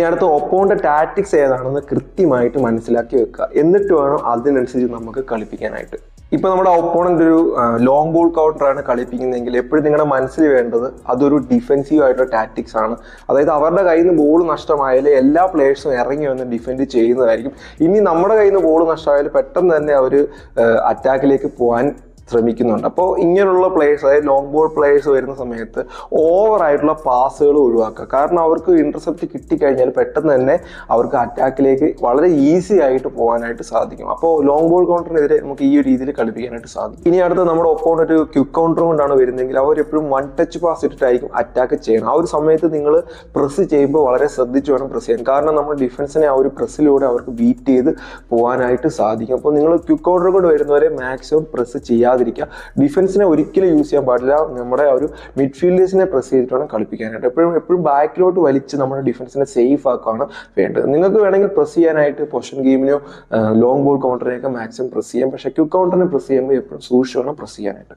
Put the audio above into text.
ഇനി അടുത്ത ഒപ്പോണ്ട് ടാറ്റിക്സ് ഏതാണെന്ന് കൃത്യമായിട്ട് മനസ്സിലാക്കി വെക്കുക. എന്നിട്ട് വേണം അതിനനുസരിച്ച് നമുക്ക് കളിപ്പിക്കാനായിട്ട്. ഇപ്പൊ നമ്മുടെ ഒപ്പോണന്റ് ഒരു ലോങ് ബോൾ കൗണ്ടറാണ് കളിപ്പിക്കുന്നതെങ്കിൽ എപ്പോഴും നിങ്ങളുടെ മനസ്സിൽ വേണ്ടത് അതൊരു ഡിഫെൻസീവ് ആയിട്ടുള്ള ടാറ്റിക്സ് ആണ്. അതായത് അവരുടെ കയ്യിൽ നിന്ന് ബോൾ നഷ്ടമായാൽ എല്ലാ പ്ലേയേഴ്സും ഇറങ്ങി വന്ന് ഡിഫെൻഡ് ചെയ്യുന്നതായിരിക്കും. ഇനി നമ്മുടെ കയ്യിൽ നിന്ന് ബോൾ നഷ്ടമായാൽ പെട്ടെന്ന് തന്നെ അവർ അറ്റാക്കിലേക്ക് പോകാൻ ശ്രമിക്കുന്നുണ്ട്. അപ്പോൾ ഇങ്ങനെയുള്ള പ്ലേയേഴ്സ് അതായത് ലോങ് ബോൾ പ്ലേയേഴ്സ് വരുന്ന സമയത്ത് ഓവറായിട്ടുള്ള പാസുകൾ ഒഴിവാക്കുക. കാരണം അവർക്ക് ഇന്റർസെപ്റ്റ് കിട്ടിക്കഴിഞ്ഞാൽ പെട്ടെന്ന് തന്നെ അവർക്ക് അറ്റാക്കിലേക്ക് വളരെ ഈസി ആയിട്ട് പോകാനായിട്ട് സാധിക്കും. അപ്പോൾ ലോങ് ബോൾ കൗണ്ടറിനെതിരെ നമുക്ക് ഈ ഒരു രീതിയിൽ കളിപ്പിക്കാനായിട്ട് സാധിക്കും. ഇനി അടുത്ത് നമ്മുടെ ഒപ്പം ഒരു ക്യുക്ക് കൗണ്ടർ കൊണ്ടാണ് വരുന്നതെങ്കിൽ അവർ എപ്പോഴും വൺ ടച്ച് പാസ് ഇട്ടിട്ടായിരിക്കും അറ്റാക്ക് ചെയ്യണം ആ ഒരു സമയത്ത് നിങ്ങൾ പ്രസ് ചെയ്യുമ്പോൾ വളരെ ശ്രദ്ധിച്ച് വേണം പ്രസ് ചെയ്യാൻ. കാരണം നമ്മുടെ ഡിഫൻസിനെ ആ ഒരു പ്രസ്സിലൂടെ അവർക്ക് ബീറ്റ് ചെയ്ത് പോകാനായിട്ട് സാധിക്കും. അപ്പോൾ നിങ്ങൾ ക്യുക്ക് കൗണ്ടർ കൊണ്ട് വരുന്നവരെ മാക്സിമം പ്രസ് ചെയ്യാതിരിക്കുക. ഡിഫൻസിനെ ഒരിക്കലും യൂസ് ചെയ്യാൻ പാടില്ല. നമ്മുടെ ഒരു മിഡ്ഫീൽഡേഴ്സിനെ പ്രസ് ചെയ്തിട്ട് വേണം കളിപ്പിക്കാനായിട്ട്. എപ്പോഴും എപ്പോഴും ബാക്കിലോട്ട് വലിച്ച് നമ്മുടെ ഡിഫൻസിനെ സേഫ് ആക്കുകയാണ് വേണ്ടത്. നിങ്ങൾക്ക് വേണമെങ്കിൽ പ്രസ് ചെയ്യാനായിട്ട് പൊഷൻ ഗെയിമിനെയോ ലോങ് ബോൾ കൗണ്ടറിനെയൊക്കെ മാക്സിമം പ്രസ് ചെയ്യാം. പക്ഷേ ക്യൂ കൗണ്ടറിനെ പ്രസ് ചെയ്യുമ്പോൾ എപ്പോഴും സൂക്ഷിച്ച് വേണം പ്രസ് ചെയ്യാനായിട്ട്.